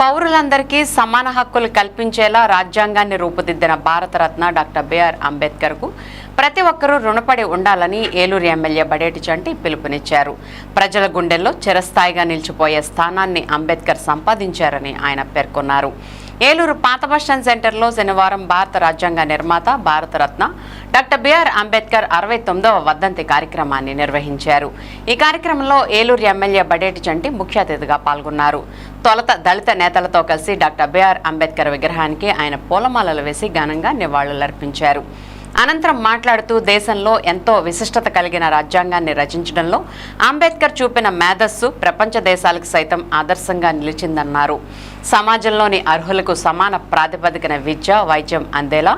పౌరులందరికీ సమాన హక్కులు కల్పించేలా రాజ్యాంగాన్ని రూపుదిద్దిన భారతరత్న డాక్టర్ బిఆర్ అంబేద్కర్కు ప్రతి ఒక్కరూ రుణపడి ఉండాలని ఏలూరు ఎమ్మెల్యే బడేటి చంటి పిలుపునిచ్చారు. ప్రజల గుండెల్లో చిరస్థాయిగా నిలిచిపోయే స్థానాన్ని అంబేద్కర్ సంపాదించారని ఆయన పేర్కొన్నారు. ఏలూరు పాత బస్టాండ్ సెంటర్లో శనివారం భారత రాజ్యాంగ నిర్మాత భారతరత్న డాక్టర్ బిఆర్ అంబేద్కర్ అరవై తొమ్మిదవ వర్ధంతి కార్యక్రమాన్ని నిర్వహించారు. ఈ కార్యక్రమంలో ఏలూరు ఎమ్మెల్యే బడేటి చంటి ముఖ్య అతిథిగా పాల్గొన్నారు. తొలత దళిత నేతలతో కలిసి డాక్టర్ బిఆర్ అంబేద్కర్ విగ్రహానికి ఆయన పూలమాలలు వేసి ఘనంగా నివాళులర్పించారు. అనంతరం మాట్లాడుతూ దేశంలో ఎంతో విశిష్టత కలిగిన రాజ్యాంగాన్ని రచించడంలో అంబేద్కర్ చూపిన మేధస్సు ప్రపంచ దేశాలకు సైతం ఆదర్శంగా నిలిచిందన్నారు. సమాజంలోని అర్హులకు సమాన ప్రాతిపదికన విద్య వైద్యం అందేలా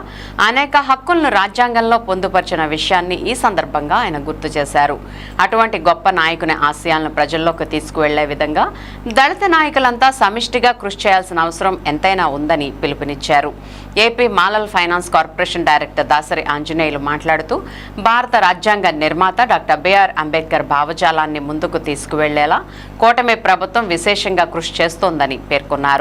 అనేక హక్కులను రాజ్యాంగంలో పొందుపరిచిన విషయాన్ని ఈ సందర్భంగా ఆయన గుర్తు చేశారు. అటువంటి గొప్ప నాయకుని ఆశయాలను ప్రజల్లోకి తీసుకువెళ్ళే విధంగా దళిత నాయకులంతా సమిష్టిగా కృషి చేయాల్సిన అవసరం ఎంతైనా ఉందని పిలుపునిచ్చారు. AP మాలల్ finance corporation director Dasari Anjaneyulu మాట్లాడుతూ భారత రాజ్యాంగ నిర్మాత డాక్టర్ బిఆర్ అంబేద్కర్ భావజాలాన్ని ముందుకు తీసుకువెళ్ళేలా కూటమి ప్రభుత్వం విశేషంగా కృషి చేస్తోందని పేర్కొన్నారు.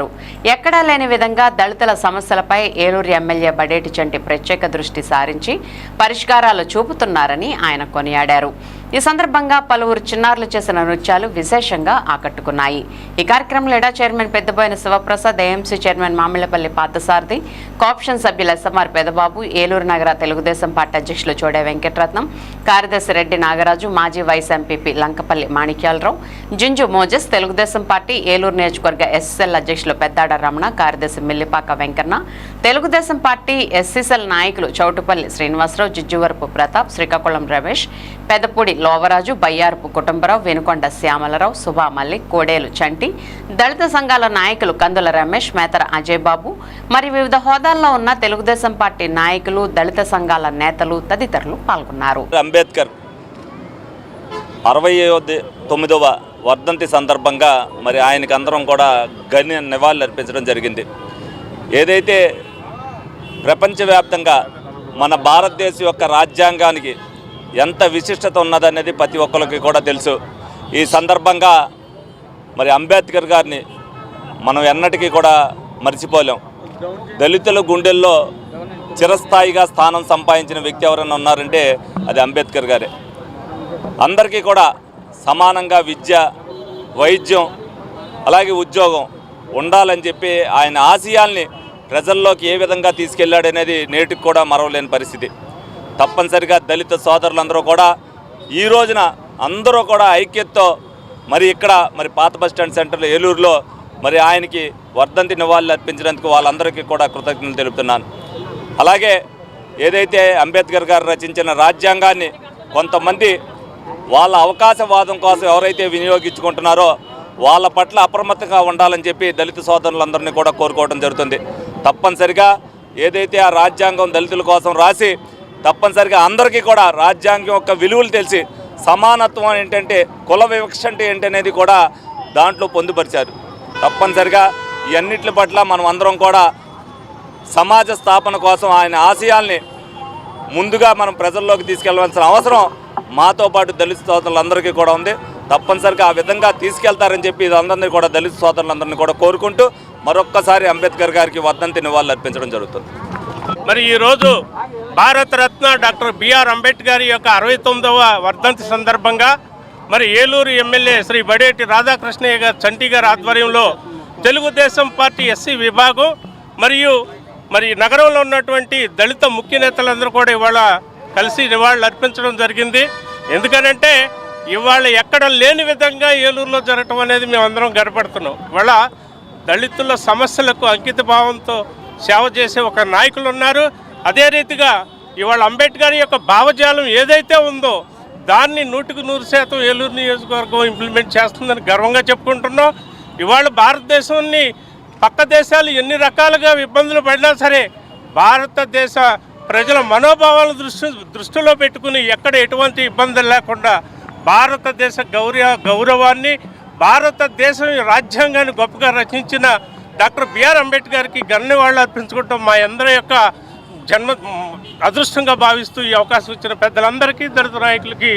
ఎక్కడా లేని విధంగా దళితుల సమస్యలపై ఏలూరు ఎమ్మెల్యే బడేటి చంటి ప్రత్యేక దృష్టి సారించి పరిష్కారాలు చూపుతున్నారని ఆయన కొనియాడారు. ఈ సందర్భంగా పలువురు చిన్నారులు చేసిన నృత్యాలు విశేషంగా ఆకట్టుకున్నాయి. ఈ కార్యక్రమంలో ఎడా chairman Peddaboina Shivaprasad AMC chairman Mamillapalli Parthasarathi caption సభ్యులు ఎస్ఎంఆర్ పెదబాబు ఏలూరు నగర తెలుగుదేశం పార్టీ అధ్యక్షులు చోడే వెంకటరత్నం కార్యదర్శి రెడ్డి నాగరాజు మాజీ vice MPP Lankapalli Manikyalarao Jinju Moses Telugu Desam party Eluru నియోజకవర్గ ఎస్ఎల్ అధ్యక్షులు పెద్దాడ రమణ కార్యదర్శి Millipaka Venkanna Telugu Desam party SC cell నాయకులు చౌటుపల్లి శ్రీనివాసరావు జిజ్జువరపు ప్రతాప్ శ్రీకాకుళం రమేష్ పెదపూడి లోవరాజు బయ్యారపు కుటుంబరావు వెనుకొండ శ్యామలరావు సుభా మల్లిక్ కోడేలు చంటి దళిత సంఘాల నాయకులు కందుల రమేష్ మేతర అజయ్ బాబు మరి వివిధ హోదాల్లో ఉన్న తెలుగుదేశం పార్టీ నాయకులు దళిత సంఘాల నేతలు తదితరులు పాల్గొన్నారు. అంబేద్కర్ అరవై తొమ్మిదవ వర్ధంతి సందర్భంగా మరి ఆయనకి అందరం కూడా గణ్య నివాళులు అర్పించడం జరిగింది. ఏదైతే ప్రపంచవ్యాప్తంగా మన భారతదేశం యొక్క రాజ్యాంగానికి ఎంత విశిష్టత ఉన్నదనేది ప్రతి ఒక్కరికి కూడా తెలుసు. ఈ సందర్భంగా మరి అంబేద్కర్ గారిని మనం ఎన్నటికీ కూడా మర్చిపోలేం. దళితుల గుండెల్లో చిరస్థాయిగా స్థానం సంపాదించిన వ్యక్తి ఎవరైనా ఉన్నారంటే అది అంబేద్కర్ గారే. అందరికీ కూడా సమానంగా విద్య వైద్యం అలాగే ఉద్యోగం ఉండాలని చెప్పి ఆయన ఆశయాల్ని ప్రజల్లోకి ఏ విధంగా తీసుకెళ్ళాడనేది నేటికి కూడా మరవలేని పరిస్థితి. తప్పనిసరిగా దళిత సోదరులందరూ కూడా ఈ రోజున అందరూ కూడా ఐక్యతతో మరి ఇక్కడ మరి పాత బస్ స్టాండ్ సెంటర్లో ఏలూరులో మరి ఆయనకి వర్ధంతి నివాళులు అర్పించినందుకు వాళ్ళందరికీ కూడా కృతజ్ఞతలు తెలుపుతున్నాను. అలాగే ఏదైతే అంబేద్కర్ గారు రచించిన రాజ్యాంగాన్ని కొంతమంది వాళ్ళ అవకాశవాదం కోసం ఎవరైతే వినియోగించుకుంటున్నారో వాళ్ళ పట్ల అప్రమత్తంగా ఉండాలని చెప్పి దళిత సోదరులందరినీ కూడా కోరుకోవడం జరుగుతుంది. తప్పనిసరిగా ఏదైతే ఆ రాజ్యాంగం దళితుల కోసం రాసి తప్పనిసరిగా అందరికీ కూడా రాజ్యాంగం యొక్క విలువలు తెలిసి సమానత్వం ఏంటంటే కుల వివక్ష అంటే ఏంటనేది కూడా దాంట్లో పొందుపరిచారు. తప్పనిసరిగా ఇవన్నిటి పట్ల మనం అందరం కూడా సమాజ స్థాపన కోసం ఆయన ఆశయాల్ని ముందుగా మనం ప్రజల్లోకి తీసుకెళ్ళవలసిన అవసరం మాతో పాటు దళిత సోదరులందరికీ కూడా ఉంది. తప్పనిసరిగా ఆ విధంగా తీసుకెళ్తారని చెప్పి ఇదందరినీ కూడా దళిత సోదరులందరినీ కూడా కోరుకుంటూ మరొక్కసారి అంబేద్కర్ గారికి వద్దంతి నివాళులు అర్పించడం జరుగుతుంది. మరి ఈరోజు భారతరత్న డాక్టర్ బిఆర్ అంబేద్కర్ యొక్క అరవై తొమ్మిదవ వర్ధంతి సందర్భంగా మరి ఏలూరు ఎమ్మెల్యే శ్రీ బడేటి రాధాకృష్ణయ్య గారు చంటి ఆధ్వర్యంలో తెలుగుదేశం పార్టీ ఎస్సీ విభాగం మరియు మరి నగరంలో ఉన్నటువంటి దళిత ముఖ్య నేతలందరూ కూడా ఇవాళ కలిసి నివాళులు అర్పించడం జరిగింది. ఎందుకనంటే ఇవాళ ఎక్కడ లేని విధంగా ఏలూరులో జరగటం అనేది మేమందరం గర్వపడుతున్నాం. ఇవాళ దళితుల సమస్యలకు అంకిత భావంతో సేవ చేసే ఒక నాయకులు ఉన్నారు. అదే రీతిగా ఇవాళ అంబేద్కర్ యొక్క భావజాలం ఏదైతే ఉందో దాన్ని నూటికి నూరు శాతం ఏలూరు నియోజకవర్గం ఇంప్లిమెంట్ చేస్తుందని గర్వంగా చెప్పుకుంటున్నాం. ఇవాళ భారతదేశాన్ని పక్క దేశాలు ఎన్ని రకాలుగా ఇబ్బందులు పడినా సరే భారతదేశ ప్రజల మనోభావాలను దృష్టి దృష్టిలో పెట్టుకుని ఎక్కడ ఎటువంటి ఇబ్బందులు లేకుండా భారతదేశ గౌరవ గౌరవాన్ని భారతదేశం రాజ్యాంగాన్ని గొప్పగా రచించిన డాక్టర్ బిఆర్ అంబేద్కర్కి గన్నివాళ్ళు అర్పించుకుంటాం మా అందరి యొక్క జన్మ అదృష్టంగా భావిస్తూ ఈ అవకాశం ఇచ్చిన పెద్దలందరికీ దళిత నాయకులకి